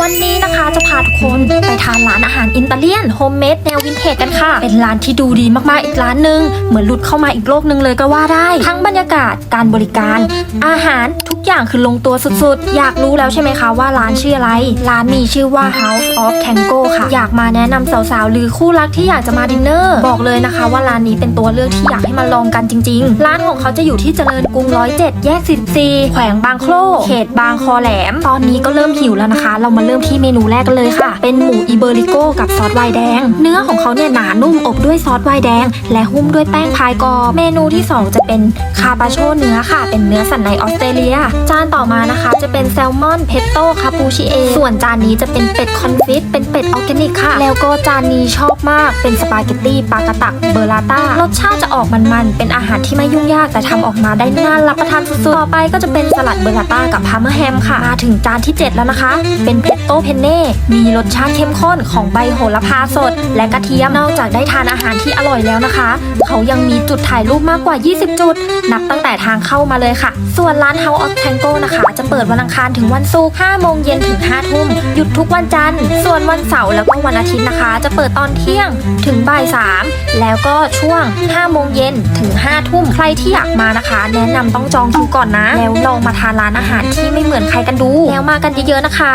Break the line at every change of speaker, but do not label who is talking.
วันนี้นะคะจะพาทุกคนไปทานร้านอาหารอิตาเลียนโฮมเมดแนววินเทจกันค่ะ เป็นร้านที่ดูดีมากๆอีกร้านหนึ่งเหมือนหลุดเข้ามาอีกโลกหนึ่งเลยก็ว่าได้ ทั้งบรรยากาศการบริการ อาหารทุกอย่างคือลงตัวสุดๆ อยากรู้แล้วใช่ไหมคะว่าร้านชื่ออะไร ร้านมีชื่อว่า House of Tango ค่ะ อยากมาแนะนำสาวๆ หรือคู่รักที่อยากจะมาดินเนอร์บอกเลยนะคะ ว่าร้านนี้เป็นตัวเลือกที่อยากให้มาลองกันจริง ๆ ร้านของเขาจะอยู่ที่เจริญกรุง107แยก14แขวงบางโคลเขตบางคอแหลม ตอนนี้ก็เริ่มหิวแล้วนะคะ เรามาเริ่มที่เมนูแรกกันเลยค่ะ เป็นหมูอิเบริโกกับซอสไวน์แดง เนื้อของเขาเนี่ยหนานุ่มอบด้วยซอสไวน์แดง และหุ้มด้วยแป้งพายกรอบเมนูที่ 2 จะเป็นคาปาโชเนื้อค่ะ เป็นเนื้อสันในออสเตรเลีย จานต่อมานะคะ จะเป็นแซลมอนเพตโต้คาปูชิเอส่วนจานนี้จะเป็นเป็ดคอนฟิตเป็นเป็ดออร์แกนิกค่ะ แล้วก็จานนี้ชอบมากเป็นสปาเกตตี้ปลากระตักเบอร์ลาต้ารสชาติจะออกมันๆเป็นอาหารที่ไม่ยุ่งยากแต่ทำออกมาได้น่ารับประทานสุดๆต่อไปก็จะเป็นสลัดเบอร์ลาต้ากับพาร์เมอร์แฮมค่ะมาถึงจานที่ 7 แล้วนะคะ เป็นเพตโต้เพนเน่ มีรสชาติเข้มข้นของใบโหระพาสด และกระเทียมนอกจากได้ทานอาหารที่อร่อยแล้วนะคะ เขายังมีจุดถ่ายรูปมากกว่า 20 จุด นับตั้งแต่ทางเข้ามาเลยค่ะ ส่วนร้าน House of Tango นะคะ จะเปิดวันอังคารถึงวันศุกร์5โมงเย็นถึง5ทุ่มหยุดทุกวันจันทร์ ส่วนวันเสาร์แล้วก็วันอาทิตย์นะคะ จะเปิดตอนเที่ยงถึงบ่าย3แล้วก็ช่วง5โมงเย็นถึง5ทุ่มใครที่อยากมานะคะ แนะนำต้องจองคิวก่อนนะ แล้วลองมาทานร้านอาหารที่ไม่เหมือนใครกันดู แล้วมากันเยอะๆนะคะ